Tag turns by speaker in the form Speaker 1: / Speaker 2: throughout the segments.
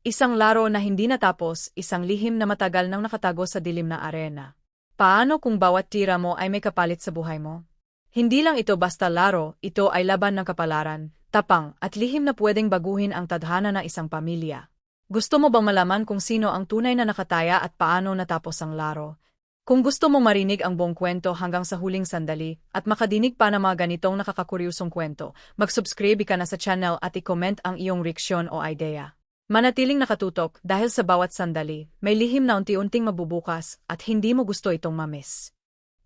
Speaker 1: Isang laro na hindi natapos, isang lihim na matagal nang nakatago sa dilim na arena. Paano kung bawat tira mo ay may kapalit sa buhay mo? Hindi lang ito basta laro, ito ay laban ng kapalaran, tapang, at lihim na pwedeng baguhin ang tadhana ng isang pamilya. Gusto mo bang malaman kung sino ang tunay na nakataya at paano natapos ang laro? Kung gusto mong marinig ang buong kwento hanggang sa huling sandali at makadinig pa ng mga ganitong nakakakuryusong kwento, mag-subscribe ka na sa channel at i-comment ang iyong reaksyon o idea. Manatiling nakatutok dahil sa bawat sandali, may lihim na unti-unting mabubukas at hindi mo gusto itong mamiss.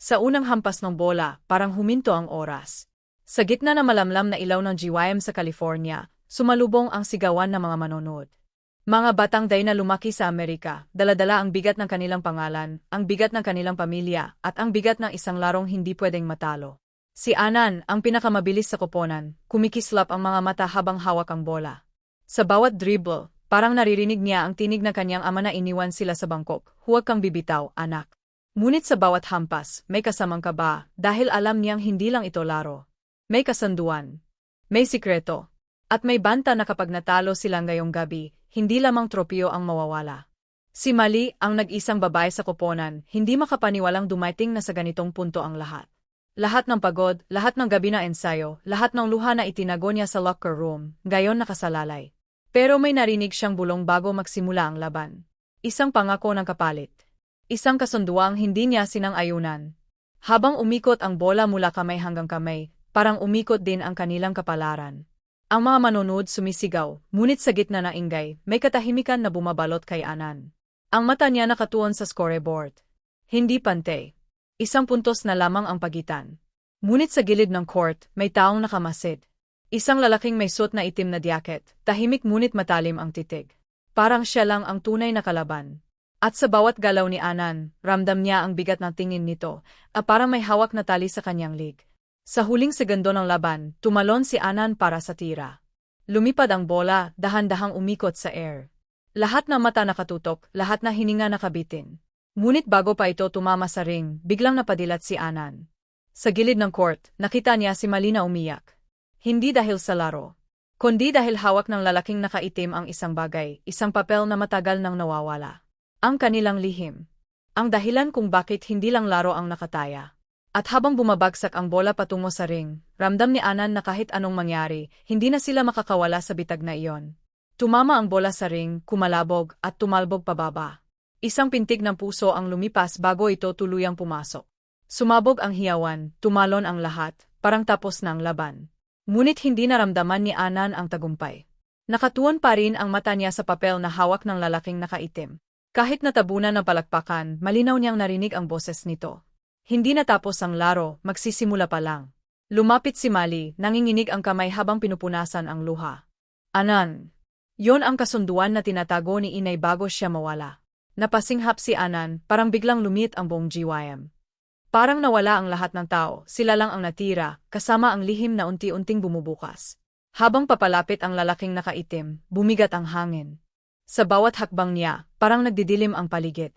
Speaker 1: Sa unang hampas ng bola, parang huminto ang oras. Sa gitna na malamlam na ilaw ng GYM sa California, sumalubong ang sigawan ng mga manonood. Mga batang day na lumaki sa Amerika, daladala ang bigat ng kanilang pangalan, ang bigat ng kanilang pamilya, at ang bigat ng isang larong hindi pwedeng matalo. Si Anan, ang pinakamabilis sa koponan, kumikislap ang mga mata habang hawak ang bola. Sa bawat dribble, Parang naririnig niya ang tinig na kanyang ama na iniwan sila sa bangkok. Huwag kang bibitaw, anak. Ngunit sa bawat hampas, may kasamang kaba dahil alam niyang hindi lang ito laro. May kasanduan. May sikreto. At may banta na kapag natalo sila ngayong gabi, hindi lamang tropyo ang mawawala. Si Mali, ang nag-isang babae sa koponan, hindi makapaniwalang dumating na sa ganitong punto ang lahat. Lahat ng pagod, lahat ng gabi na ensayo, lahat ng luha na itinago niya sa locker room, gayon nakasalalay. Pero may narinig siyang bulong bago magsimula ang laban. Isang pangako ng kapalit. Isang kasunduang hindi niya sinang-ayunan. Habang umikot ang bola mula kamay hanggang kamay, parang umikot din ang kanilang kapalaran. Ang mga manonood sumisigaw, ngunit sa gitna ng ingay, may katahimikan na bumabalot kay Anan. Ang mata niya nakatuon sa scoreboard. Hindi pante. Isang puntos na lamang ang pagitan. Ngunit sa gilid ng court, may taong nakamasid. Isang lalaking may suot na itim na diaket, tahimik ngunit matalim ang titig. Parang siya lang ang tunay na kalaban. At sa bawat galaw ni Anan, ramdam niya ang bigat ng tingin nito, at parang may hawak na tali sa kanyang lig. Sa huling segundo ng laban, tumalon si Anan para sa tira. Lumipad ang bola, dahan-dahang umikot sa air. Lahat ng mata nakatutok, lahat na hininga nakabitin. Ngunit bago pa ito tumama sa ring, biglang napadilat si Anan. Sa gilid ng court, nakita niya si Malina umiyak. Hindi dahil sa laro. Kundi dahil hawak ng lalaking nakaitim ang isang bagay, isang papel na matagal nang nawawala. Ang kanilang lihim. Ang dahilan kung bakit hindi lang laro ang nakataya. At habang bumabagsak ang bola patungo sa ring, ramdam ni Anan na kahit anong mangyari, hindi na sila makakawala sa bitag na iyon. Tumama ang bola sa ring, kumalabog, at tumalbog pababa. Isang pintig ng puso ang lumipas bago ito tuluyang pumasok. Sumabog ang hiyawan, tumalon ang lahat, parang tapos na ang laban. Ngunit hindi naramdaman ni Anan ang tagumpay. Nakatuon pa rin ang mata niya sa papel na hawak ng lalaking nakaitim. Kahit natabunan ng palakpakan, malinaw niyang narinig ang boses nito. Hindi natapos ang laro, magsisimula pa lang. Lumapit si Mali, nanginginig ang kamay habang pinupunasan ang luha. Anan. Yon ang kasunduan na tinatago ni Inay bago siya mawala. Napasinghap si Anan, parang biglang lumit ang buong GYM. Parang nawala ang lahat ng tao, sila lang ang natira, kasama ang lihim na unti-unting bumubukas. Habang papalapit ang lalaking nakaitim, bumigat ang hangin. Sa bawat hakbang niya, parang nagdidilim ang paligid.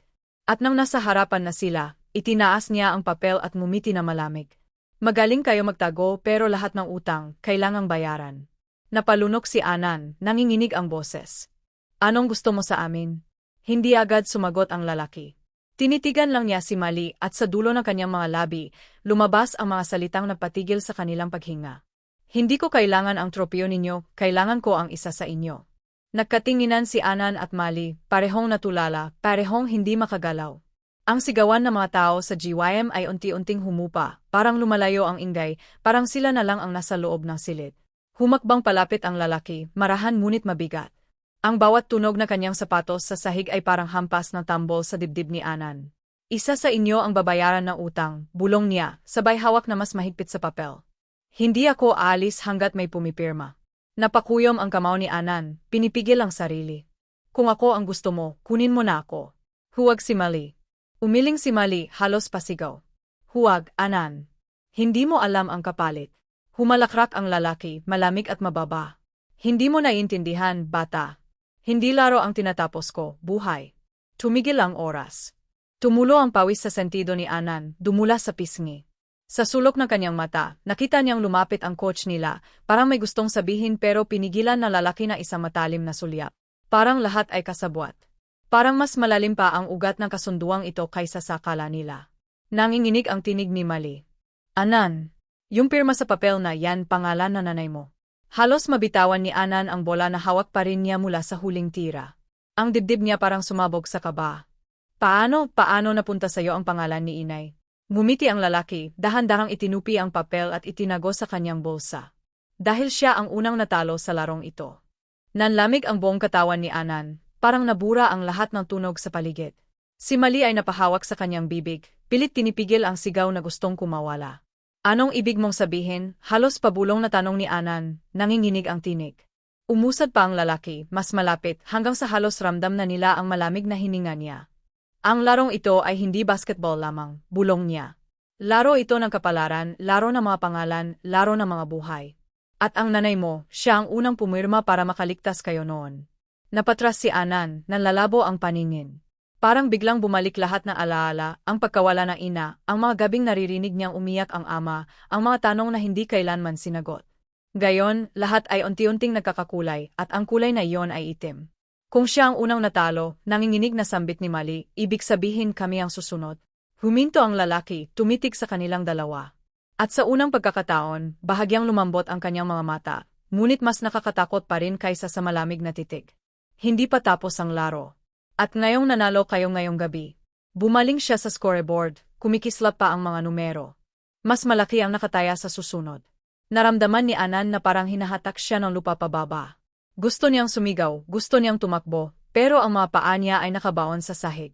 Speaker 1: At nang nasa harapan na sila, itinaas niya ang papel at mumiti na malamig. Magaling kayo magtago pero lahat ng utang, kailangang bayaran. Napalunok si Anan, nanginginig ang boses. Anong gusto mo sa amin? Hindi agad sumagot ang lalaki. Tinitigan lang niya si Mali at sa dulo ng kanyang mga labi, lumabas ang mga salitang nagpatigil sa kanilang paghinga. Hindi ko kailangan ang tropeo ninyo, kailangan ko ang isa sa inyo. Nagkatinginan si Anan at Mali, parehong natulala, parehong hindi makagalaw. Ang sigawan ng mga tao sa GYM ay unti-unting humupa, parang lumalayo ang ingay, parang sila na lang ang nasa loob ng silid. Humakbang palapit ang lalaki, marahan ngunit mabigat. Ang bawat tunog na kanyang sapatos sa sahig ay parang hampas ng tambol sa dibdib ni Anan. Isa sa inyo ang babayaran ng utang, bulong niya, sabay hawak na mas mahigpit sa papel. Hindi ako aalis hanggat may pumipirma. Napakuyom ang kamao ni Anan, pinipigil ang sarili. Kung ako ang gusto mo, kunin mo na ako. Huwag si Mali. Umiling si Mali, halos pasigaw. Huwag, Anan. Hindi mo alam ang kapalit. Humalakrak ang lalaki, malamig at mababa. Hindi mo naiintindihan, bata. Hindi laro ang tinatapos ko, buhay. Tumigil ang oras. Tumulo ang pawis sa sentido ni Anan, dumula sa pisngi. Sa sulok ng kanyang mata, nakita niyang lumapit ang coach nila, parang may gustong sabihin pero pinigilan na lalaki na isang matalim na sulyap. Parang lahat ay kasabwat. Parang mas malalim pa ang ugat ng kasunduang ito kaysa sa kala nila. Nanginginig ang tinig ni Mali. Anan, yung pirma sa papel na yan pangalan na nanay mo. Halos mabitawan ni Anan ang bola na hawak pa rin niya mula sa huling tira. Ang dibdib niya parang sumabog sa kaba. Paano, paano napunta sa'yo ang pangalan ni inay? Ngumiti ang lalaki, dahan-dahang itinupi ang papel at itinago sa kanyang bulsa. Dahil siya ang unang natalo sa larong ito. Nanlamig ang buong katawan ni Anan, parang nabura ang lahat ng tunog sa paligid. Si Mali ay napahawak sa kanyang bibig, pilit tinipigil ang sigaw na gustong kumawala. Anong ibig mong sabihin? Halos pabulong na tanong ni Anan, nanginginig ang tinig. Umusad pa ang lalaki, mas malapit, hanggang sa halos ramdam na nila ang malamig na hininga niya. Ang larong ito ay hindi basketball lamang, bulong niya. Laro ito ng kapalaran, laro ng mga pangalan, laro ng mga buhay. At ang nanay mo, siya ang unang pumirma para makaligtas kayo noon. Napatras si Anan, nanlalabo ang paningin. Parang biglang bumalik lahat na alaala, ang pagkawala ng ina, ang mga gabing naririnig niyang umiyak ang ama, ang mga tanong na hindi kailanman sinagot. Gayon, lahat ay unti-unting nagkakakulay, at ang kulay na iyon ay itim. Kung siya ang unang natalo, nanginginig na sambit ni Mali, ibig sabihin kami ang susunod. Huminto ang lalaki, tumitig sa kanilang dalawa. At sa unang pagkakataon, bahagyang lumambot ang kanyang mga mata, ngunit mas nakakatakot pa rin kaysa sa malamig na titig. Hindi pa tapos ang laro. At ngayong nanalo kayo ngayong gabi. Bumaling siya sa scoreboard, kumikislap pa ang mga numero. Mas malaki ang nakataya sa susunod. Naramdaman ni Anan na parang hinahatak siya ng lupa pababa. Gusto niyang sumigaw, gusto niyang tumakbo, pero ang mga paa niya ay nakabaon sa sahig.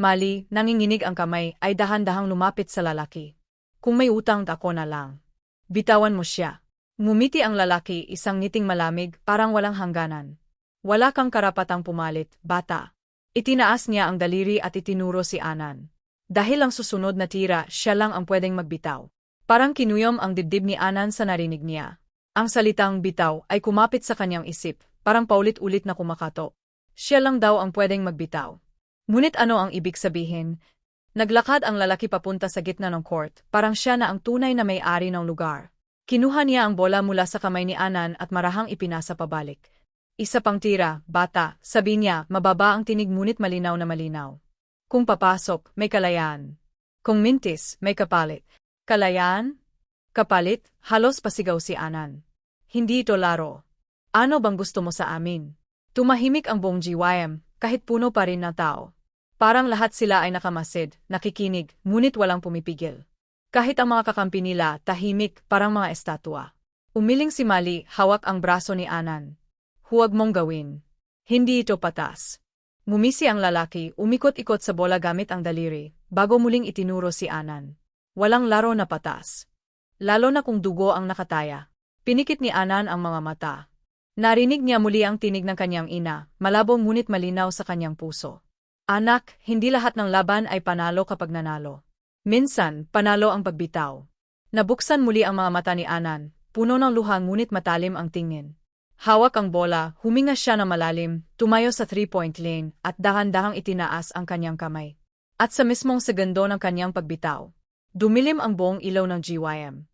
Speaker 1: Mali, nanginginig ang kamay, ay dahan-dahang lumapit sa lalaki. Kung may utang ako na lang. Bitawan mo siya. Ngumiti ang lalaki, isang ngiting malamig, parang walang hangganan. Wala kang karapatang pumalit, bata. Itinaas niya ang daliri at itinuro si Anan. Dahil ang susunod na tira, siya lang ang pwedeng magbitaw. Parang kinuyom ang dibdib ni Anan sa narinig niya. Ang salitang bitaw ay kumapit sa kanyang isip, parang paulit-ulit na kumakato. Siya lang daw ang pwedeng magbitaw. Ngunit ano ang ibig sabihin? Naglakad ang lalaki papunta sa gitna ng court, parang siya na ang tunay na may-ari ng lugar. Kinuha niya ang bola mula sa kamay ni Anan at marahang ipinasa pabalik. Isa pang tira, bata, sabi niya, mababa ang tinig ngunit malinaw na malinaw. Kung papasok, may kalayaan. Kung mintis, may kapalit. Kalayaan? Kapalit, halos pasigaw si Anan. Hindi ito laro. Ano bang gusto mo sa amin? Tumahimik ang buong GYM, kahit puno pa rin na tao. Parang lahat sila ay nakamasid, nakikinig, ngunit walang pumipigil. Kahit ang mga kakampi nila, tahimik, parang mga estatwa. Umiling si Mali, hawak ang braso ni Anan. Huwag mong gawin. Hindi ito patas. Ngumisi ang lalaki, umikot-ikot sa bola gamit ang daliri, bago muling itinuro si Anan. Walang laro na patas. Lalo na kung dugo ang nakataya. Pinikit ni Anan ang mga mata. Narinig niya muli ang tinig ng kanyang ina, malabo ngunit malinaw sa kanyang puso. Anak, hindi lahat ng laban ay panalo kapag nanalo. Minsan, panalo ang pagbitaw. Nabuksan muli ang mga mata ni Anan, puno ng luha ngunit matalim ang tingin. Hawak ang bola, huminga siya na malalim, tumayo sa three-point lane, at dahan-dahang itinaas ang kanyang kamay. At sa mismong segundo ng kanyang pagbitaw, dumilim ang buong ilaw ng GYM.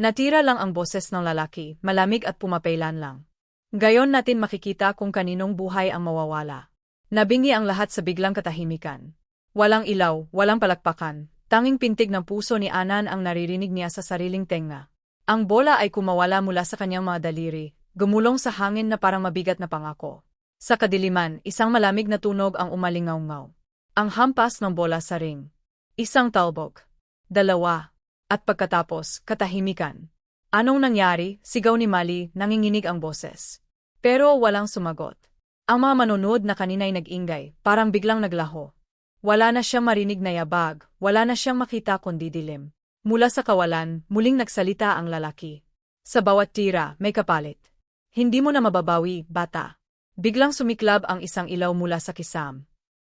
Speaker 1: Natira lang ang boses ng lalaki, malamig at pumapailan lang. Gayon natin makikita kung kaninong buhay ang mawawala. Nabingi ang lahat sa biglang katahimikan. Walang ilaw, walang palakpakan, tanging pintig ng puso ni Anan ang naririnig niya sa sariling tenga. Ang bola ay kumawala mula sa kanyang mga daliri, gumulong sa hangin na parang mabigat na pangako. Sa kadiliman, isang malamig na tunog ang umalingaw-ngaw. Ang hampas ng bola sa ring. Isang talbog. Dalawa. At pagkatapos, katahimikan. Anong nangyari? Sigaw ni Mali, nanginginig ang boses. Pero walang sumagot. Ang mga manonood na kanina'y nag-ingay, parang biglang naglaho. Wala na siyang marinig na yabag, wala na siyang makita kundi dilim. Mula sa kawalan, muling nagsalita ang lalaki. Sa bawat tira, may kapalit. Hindi mo na mababawi, bata. Biglang sumiklab ang isang ilaw mula sa kisam.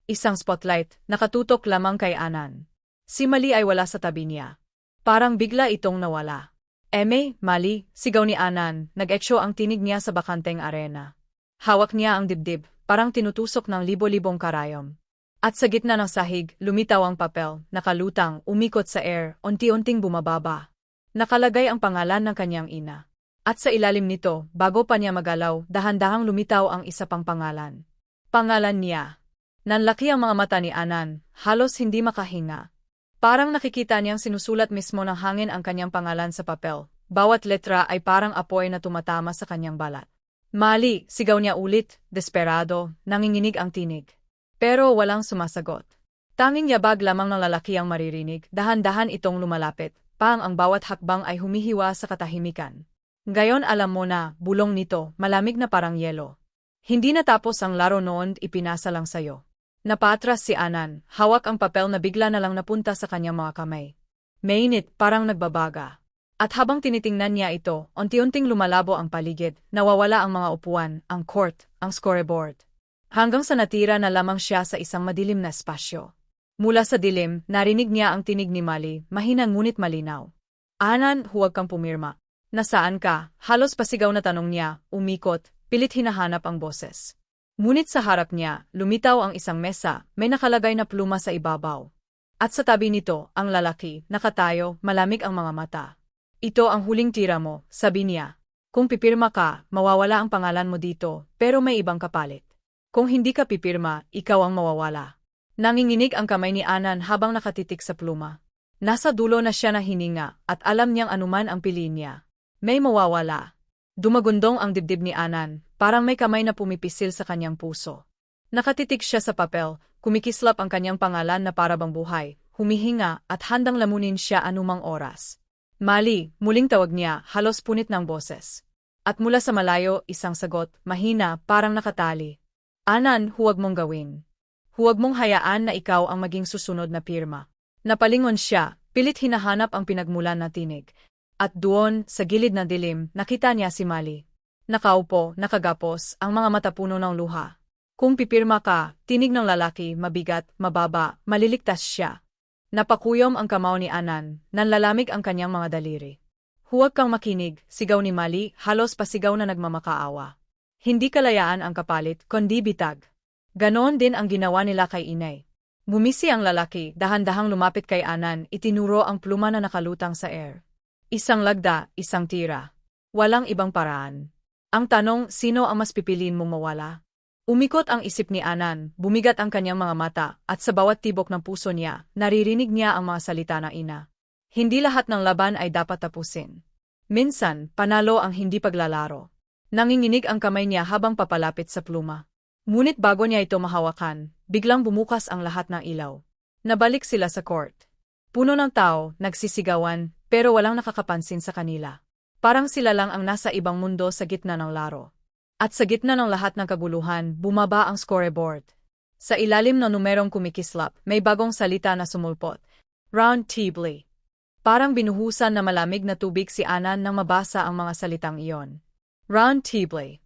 Speaker 1: Isang spotlight, nakatutok lamang kay Anan. Si Mali ay wala sa tabi niya. Parang bigla itong nawala. Eme, Mali, sigaw ni Anan, nag-eksyo ang tinig niya sa bakanteng arena. Hawak niya ang dibdib, parang tinutusok ng libo-libong karayom. At sa gitna ng sahig, lumitaw ang papel, nakalutang, umikot sa air, unti-unting bumababa. Nakalagay ang pangalan ng kanyang ina. At sa ilalim nito, bago pa niya magalaw, dahan-dahang lumitaw ang isa pang pangalan. Pangalan niya. Nanlaki ang mga mata ni Anan, halos hindi makahinga. Parang nakikita niyang sinusulat mismo ng hangin ang kanyang pangalan sa papel. Bawat letra ay parang apoy na tumatama sa kanyang balat. Mali, sigaw niya ulit, desperado, nanginginig ang tinig. Pero walang sumasagot. Tanging yabag lamang ng lalaki ang maririnig, dahan-dahan itong lumalapit, pang ang bawat hakbang ay humihiwa sa katahimikan. Gayon alam mo na, bulong nito, malamig na parang yelo. Hindi natapos ang laro noon, ipinasa lang sayo. Napatras si Anan, hawak ang papel na bigla na lang napunta sa kanyang mga kamay. Mainit, parang nagbabaga. At habang tinitingnan niya ito, unti-unting lumalabo ang paligid, nawawala ang mga upuan, ang court, ang scoreboard. Hanggang sa natira na lamang siya sa isang madilim na espasyo. Mula sa dilim, narinig niya ang tinig ni Mali, mahina ngunit malinaw. Anan, huwag kang pumirma. Nasaan ka? Halos pasigaw na tanong niya, umikot, pilit hinahanap ang boses. Ngunit sa harap niya, lumitaw ang isang mesa, may nakalagay na pluma sa ibabaw. At sa tabi nito, ang lalaki, nakatayo, malamig ang mga mata. Ito ang huling tira mo, sabi niya. Kung pipirma ka, mawawala ang pangalan mo dito, pero may ibang kapalit. Kung hindi ka pipirma, ikaw ang mawawala. Nanginginig ang kamay ni Anan habang nakatitik sa pluma. Nasa dulo na siya na hininga at alam niyang anuman ang piliin niya. May mawawala. Dumagundong ang dibdib ni Anan, parang may kamay na pumipisil sa kanyang puso. Nakatitik siya sa papel, kumikislap ang kanyang pangalan na parabang buhay, humihinga at handang lamunin siya anumang oras. Mali, muling tawag niya, halos punit ng boses. At mula sa malayo, isang sagot, mahina, parang nakatali. Anan, huwag mong gawin. Huwag mong hayaan na ikaw ang maging susunod na pirma. Napalingon siya, pilit hinahanap ang pinagmulan na tinig, at doon, sa gilid ng dilim, nakita niya si Mali. Nakaupo, nakagapos, ang mga mata puno ng luha. Kung pipirma ka, tinig ng lalaki, mabigat, mababa, maliligtas siya. Napakuyom ang kamao ni Anan, nanlalamig ang kanyang mga daliri. Huwag kang makinig, sigaw ni Mali, halos pasigaw na nagmamakaawa. Hindi kalayaan ang kapalit, kundi bitag. Ganon din ang ginawa nila kay Inay. Bumisi ang lalaki, dahan-dahang lumapit kay Anan, itinuro ang pluma na nakalutang sa air. Isang lagda, isang tira. Walang ibang paraan. Ang tanong, sino ang mas pipiliin mong mawala? Umikot ang isip ni Anan, bumigat ang kanyang mga mata, at sa bawat tibok ng puso niya, naririnig niya ang mga salita ng ina. Hindi lahat ng laban ay dapat tapusin. Minsan, panalo ang hindi paglalaro. Nanginginig ang kamay niya habang papalapit sa pluma. Ngunit bago niya ito mahawakan, biglang bumukas ang lahat ng ilaw. Nabalik sila sa court. Puno ng tao, nagsisigawan, pero walang nakakapansin sa kanila. Parang sila lang ang nasa ibang mundo sa gitna ng laro. At sa gitna ng lahat ng kaguluhan, bumaba ang scoreboard. Sa ilalim ng numerong kumikislap, may bagong salita na sumulpot. Round Table. Parang binuhusan na malamig na tubig si Anan nang mabasa ang mga salitang iyon. Round Table.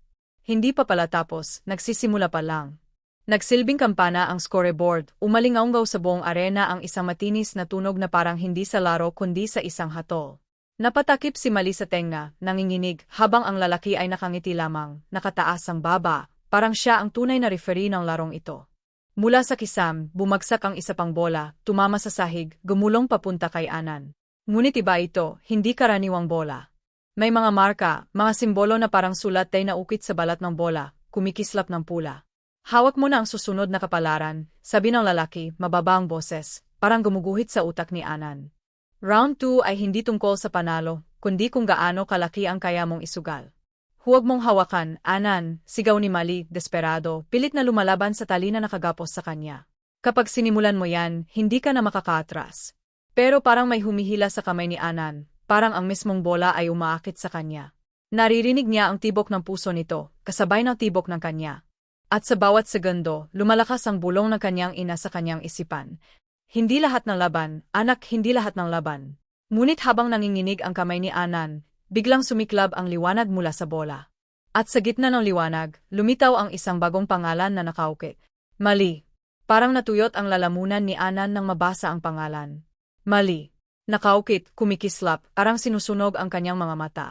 Speaker 1: Hindi pa pala tapos, nagsisimula pa lang. Nagsilbing kampana ang scoreboard, umalingaunggaw sa buong arena ang isang matinis na tunog na parang hindi sa laro kundi sa isang hatol. Napatakip si Mali sa tenga, nanginginig, habang ang lalaki ay nakangiti lamang, nakataas ang baba, parang siya ang tunay na referee ng larong ito. Mula sa kisam, bumagsak ang isa pang bola, tumama sa sahig, gumulong papunta kay Anan. Ngunit iba ito, hindi karaniwang bola. May mga marka, mga simbolo na parang sulat ay naukit sa balat ng bola, kumikislap ng pula. Hawak mo na ang susunod na kapalaran, sabi ng lalaki, mababa ang boses, parang gumuguhit sa utak ni Anan. Round 2 ay hindi tungkol sa panalo, kundi kung gaano kalaki ang kaya mong isugal. Huwag mong hawakan, Anan, sigaw ni Mali, desperado, pilit na lumalaban sa tali na nakagapos sa kanya. Kapag sinimulan mo yan, hindi ka na makakatras. Pero parang may humihila sa kamay ni Anan, parang ang mismong bola ay umaakit sa kanya. Naririnig niya ang tibok ng puso nito, kasabay ng tibok ng kanya. At sa bawat segundo, lumalakas ang bulong ng kanyang ina sa kanyang isipan. Hindi lahat ng laban, anak hindi lahat ng laban. Ngunit habang nanginginig ang kamay ni Anan, biglang sumiklab ang liwanag mula sa bola. At sa gitna ng liwanag, lumitaw ang isang bagong pangalan na nakaukit. Mali. Parang natuyot ang lalamunan ni Anan nang mabasa ang pangalan. Mali. Nakaukit, kumikislap, parang sinusunog ang kanyang mga mata.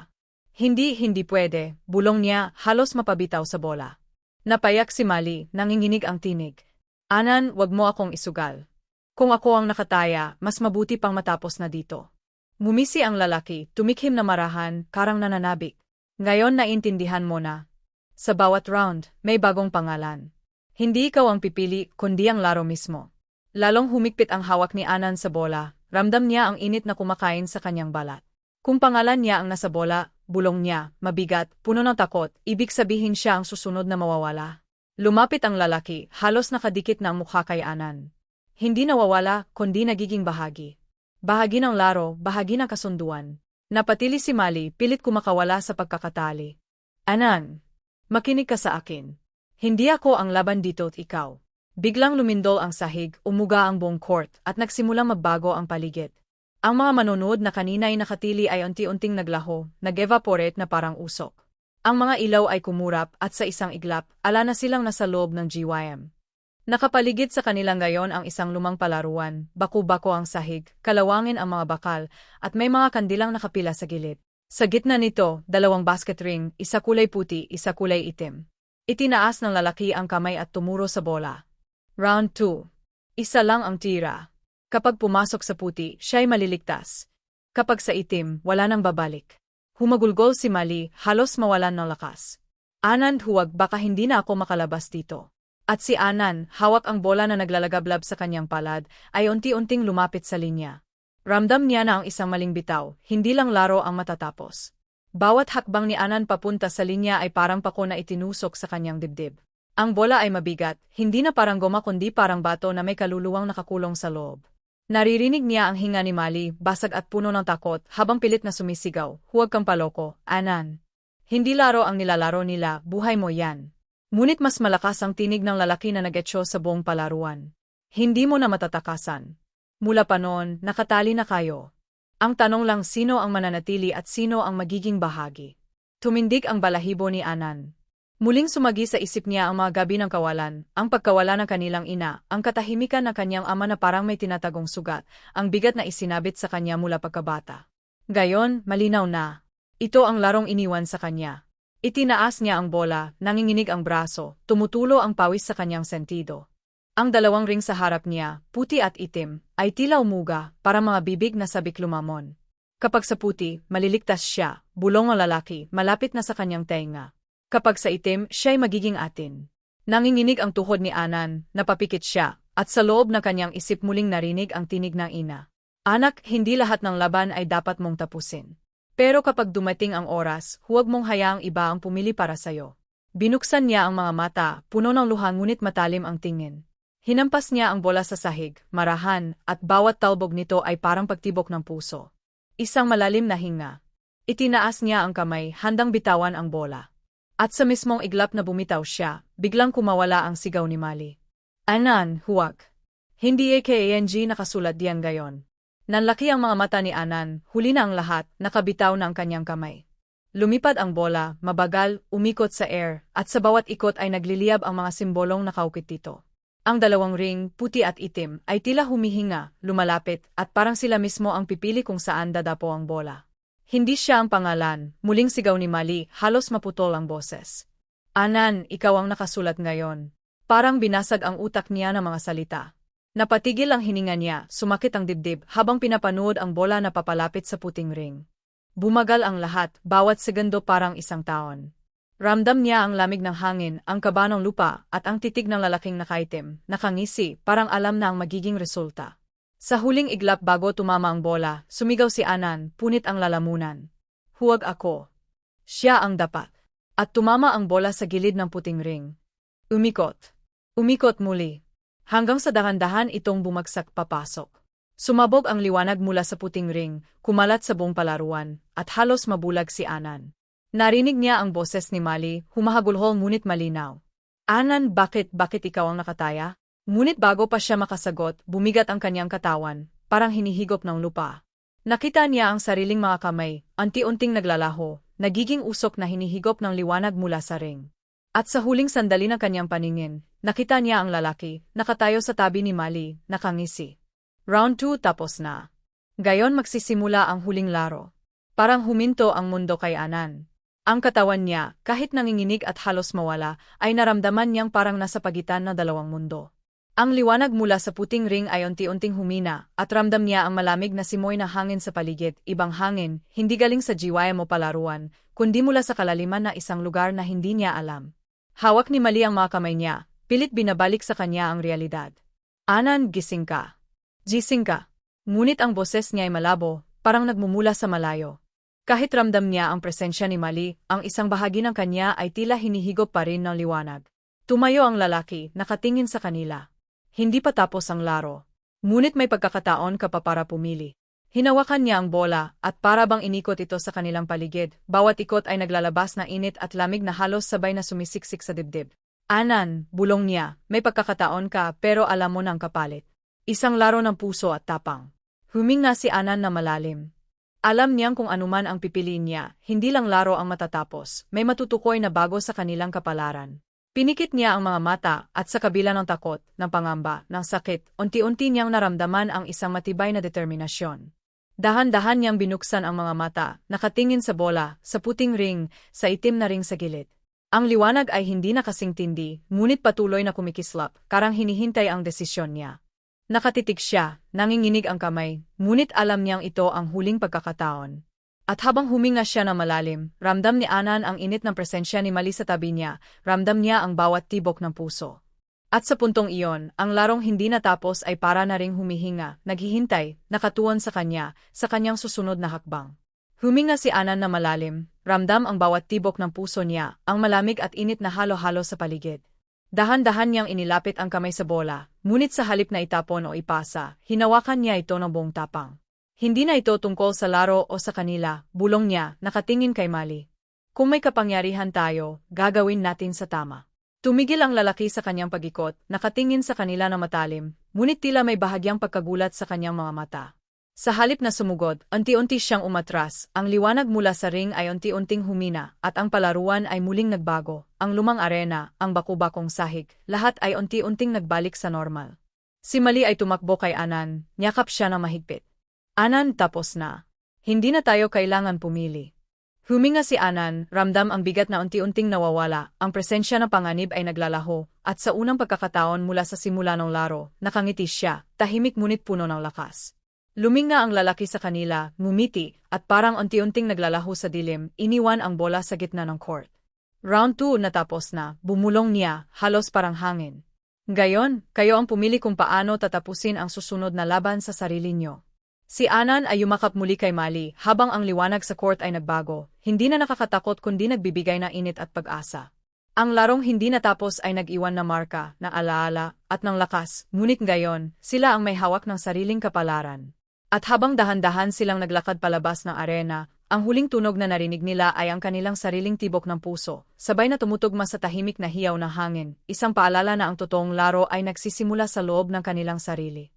Speaker 1: Hindi, hindi pwede, bulong niya, halos mapabitaw sa bola. Napayak si Mali, nanginginig ang tinig. Anan, wag mo akong isugal. Kung ako ang nakataya, mas mabuti pang matapos na dito. Mumisi ang lalaki, tumikhim na marahan, karang nananabik. Ngayon naintindihan mo na. Sa bawat round, may bagong pangalan. Hindi ikaw ang pipili, kundi ang laro mismo. Lalong humigpit ang hawak ni Anan sa bola, ramdam niya ang init na kumakain sa kanyang balat. Kung pangalan niya ang nasa bola, bulong niya, mabigat, puno ng takot, ibig sabihin siya ang susunod na mawawala. Lumapit ang lalaki, halos nakadikit na ang mukha kay Anan. Hindi nawawala, kundi nagiging bahagi. Bahagi ng laro, bahagi ng kasunduan. Napatili si Mali, pilit kumakawala sa pagkakatali. Anan, makinig ka sa akin. Hindi ako ang laban dito't ikaw. Biglang lumindol ang sahig, umuga ang buong court, at nagsimulang magbago ang paligid. Ang mga manonood na kanina'y nakatili ay unti-unting naglaho, nag-evaporate na parang usok. Ang mga ilaw ay kumurap at sa isang iglap, ala na silang nasa loob ng GYM. Nakapaligid sa kanilang ngayon ang isang lumang palaruan, baku-bako ang sahig, kalawangin ang mga bakal, at may mga kandilang nakapila sa gilid. Sa gitna nito, dalawang basket ring, isa kulay puti, isa kulay itim. Itinaas ng lalaki ang kamay at tumuro sa bola. Round 2. Isa lang ang tira. Kapag pumasok sa puti, siya'y maliligtas. Kapag sa itim, wala nang babalik. Humagulgol si Mali, halos mawalan ng lakas. Anand huwag baka hindi na ako makalabas dito. At si Anan, hawak ang bola na naglalagablab sa kanyang palad, ay unti-unting lumapit sa linya. Ramdam niya na ang isang maling bitaw, hindi lang laro ang matatapos. Bawat hakbang ni Anan papunta sa linya ay parang pako na itinusok sa kanyang dibdib. Ang bola ay mabigat, hindi na parang goma kundi parang bato na may kaluluwang nakakulong sa loob. Naririnig niya ang hinga ni Mali, basag at puno ng takot, habang pilit na sumisigaw, huwag kang paloko, Anan. Hindi laro ang nilalaro nila, buhay mo yan. Ngunit mas malakas ang tinig ng lalaki na nagetso sa buong palaruan. Hindi mo na matatakasan. Mula pa noon, nakatali na kayo. Ang tanong lang sino ang mananatili at sino ang magiging bahagi. Tumindig ang balahibo ni Anan. Muling sumagi sa isip niya ang mga gabi ng kawalan, ang pagkawala ng kanilang ina, ang katahimikan ng kanyang ama na parang may tinatagong sugat, ang bigat na isinabit sa kanya mula pagkabata. Gayon, malinaw na. Ito ang larong iniwan sa kanya. Itinaas niya ang bola, nanginginig ang braso, tumutulo ang pawis sa kanyang sentido. Ang dalawang ring sa harap niya, puti at itim, ay tila umuga, para mga bibig na sabik lumamon. Kapag sa puti, maliligtas siya, bulong ang lalaki, malapit na sa kanyang tenga. Kapag sa itim, siya'y magiging atin. Nanginginig ang tuhod ni Anan, napapikit siya, at sa loob ng kanyang isip muling narinig ang tinig ng ina. Anak, hindi lahat ng laban ay dapat mong tapusin. Pero kapag dumating ang oras, huwag mong hayaang iba ang pumili para sayo. Binuksan niya ang mga mata, puno ng luha ngunit matalim ang tingin. Hinampas niya ang bola sa sahig, marahan, at bawat talbog nito ay parang pagtibok ng puso. Isang malalim na hinga. Itinaas niya ang kamay, handang bitawan ang bola. At sa mismong iglap na bumitaw siya, biglang kumawala ang sigaw ni Mali. Anan, huwag. Hindi AKANG nakasulat diyan gayon. Nanlaki ang mga mata ni Anan, huli na ang lahat, nakabitaw na ang kanyang kamay. Lumipad ang bola, mabagal, umikot sa air, at sa bawat ikot ay nagliliyab ang mga simbolong nakaukit dito. Ang dalawang ring, puti at itim, ay tila humihinga, lumalapit, at parang sila mismo ang pipili kung saan dadapo ang bola. Hindi siya ang pangalan, muling sigaw ni Mali, halos maputol ang boses. Anan, ikaw ang nakasulat ngayon. Parang binasag ang utak niya ng mga salita. Napatigil ang hininga niya, sumakit ang dibdib habang pinapanood ang bola na papalapit sa puting ring. Bumagal ang lahat, bawat segundo parang isang taon. Ramdam niya ang lamig ng hangin, ang kaba ng lupa, at ang titig ng lalaking nakaitim, nakangisi, parang alam na ang magiging resulta. Sa huling iglap bago tumama ang bola, sumigaw si Anan, punit ang lalamunan. Huwag ako. Siya ang dapat. At tumama ang bola sa gilid ng puting ring. Umikot. Umikot muli. Hanggang sa dahan-dahan itong bumagsak papasok. Sumabog ang liwanag mula sa puting ring, kumalat sa buong palaruan, at halos mabulag si Anan. Narinig niya ang boses ni Mali, humahagulhol ngunit malinaw. Anan, bakit, bakit ikaw ang nakataya? Ngunit bago pa siya makasagot, bumigat ang kanyang katawan, parang hinihigop ng lupa. Nakita niya ang sariling mga kamay, anti-unting naglalaho, nagiging usok na hinihigop ng liwanag mula sa ring. At sa huling sandali ng kanyang paningin, nakita niya ang lalaki, nakatayo sa tabi ni Mali, nakangisi. Round 2 tapos na. Gayon magsisimula ang huling laro. Parang huminto ang mundo kay Anan. Ang katawan niya, kahit nanginginig at halos mawala, ay naramdaman niyang parang nasa pagitan na dalawang mundo. Ang liwanag mula sa puting ring ay unti-unting humina, at ramdam niya ang malamig na simoy na hangin sa paligid, ibang hangin, hindi galing sa jiwaya mo palaruan, kundi mula sa kalaliman na isang lugar na hindi niya alam. Hawak ni Mali ang mga kamay niya, pilit binabalik sa kanya ang realidad. Anan, gising ka. Gising ka. Ngunit ang boses niya ay malabo, parang nagmumula sa malayo. Kahit ramdam niya ang presensya ni Mali, ang isang bahagi ng kanya ay tila hinihigop pa rin ng liwanag. Tumayo ang lalaki, nakatingin sa kanila. Hindi pa tapos ang laro. Ngunit may pagkakataon ka pa para pumili. Hinawakan niya ang bola, at para bang inikot ito sa kanilang paligid, bawat ikot ay naglalabas na init at lamig na halos sabay na sumisiksik sa dibdib. Anan, bulong niya, may pagkakataon ka pero alam mo ng kapalit. Isang laro ng puso at tapang. Huminga si Anan na malalim. Alam niyang kung anuman ang pipiliin niya, hindi lang laro ang matatapos, may matutukoy na bago sa kanilang kapalaran. Pinikit niya ang mga mata at sa kabila ng takot, ng pangamba, ng sakit, unti-unti niyang naramdaman ang isang matibay na determinasyon. Dahan-dahan niyang binuksan ang mga mata, nakatingin sa bola, sa puting ring, sa itim na ring sa gilid. Ang liwanag ay hindi na kasing tindi, ngunit patuloy na kumikislap, karang hinihintay ang desisyon niya. Nakatitig siya, nanginginig ang kamay, ngunit alam niyang ito ang huling pagkakataon. At habang huminga siya na malalim, ramdam ni Anan ang init ng presensya ni Mali sa tabi niya, ramdam niya ang bawat tibok ng puso. At sa puntong iyon, ang larong hindi natapos ay para na ring humihinga, naghihintay, nakatuon sa kanya, sa kanyang susunod na hakbang. Huminga si Anan na malalim, ramdam ang bawat tibok ng puso niya, ang malamig at init na halo-halo sa paligid. Dahan-dahan niyang inilapit ang kamay sa bola, ngunit sa halip na itapon o ipasa, hinawakan niya ito ng buong tapang. Hindi na ito tungkol sa laro o sa kanila, bulong niya, nakatingin kay Mali. Kung may kapangyarihan tayo, gagawin natin sa tama. Tumigil ang lalaki sa kanyang pagikot, nakatingin sa kanila na matalim, ngunit tila may bahagyang pagkagulat sa kanyang mga mata. Sa halip na sumugod, unti-unti siyang umatras, ang liwanag mula sa ring ay unti-unting humina, at ang palaruan ay muling nagbago, ang lumang arena, ang baku-bakong sahig, lahat ay unti-unting nagbalik sa normal. Si Mali ay tumakbo kay Anan, niyakap siya ng mahigpit. Anan, tapos na. Hindi na tayo kailangan pumili. Huminga si Anan, ramdam ang bigat na unti-unting nawawala, ang presensya ng panganib ay naglalaho, at sa unang pagkakataon mula sa simula ng laro, nakangiti siya, tahimik ngunit puno ng lakas. Luminga ang lalaki sa kanila, ngumiti, at parang unti-unting naglalaho sa dilim, iniwan ang bola sa gitna ng court. Round 2 natapos na, bumulong niya, halos parang hangin. Gayon, kayo ang pumili kung paano tatapusin ang susunod na laban sa sarili niyo. Si Anan ay yumakap muli kay Mali habang ang liwanag sa court ay nagbago, hindi na nakakatakot kundi nagbibigay ng init at pag-asa. Ang larong hindi natapos ay nag-iwan na marka, na alaala, at ng lakas, ngunit gayon, sila ang may hawak ng sariling kapalaran. At habang dahan-dahan silang naglakad palabas ng arena, ang huling tunog na narinig nila ay ang kanilang sariling tibok ng puso, sabay na tumutugma sa tahimik na hiyaw ng hangin, isang paalala na ang totoong laro ay nagsisimula sa loob ng kanilang sarili.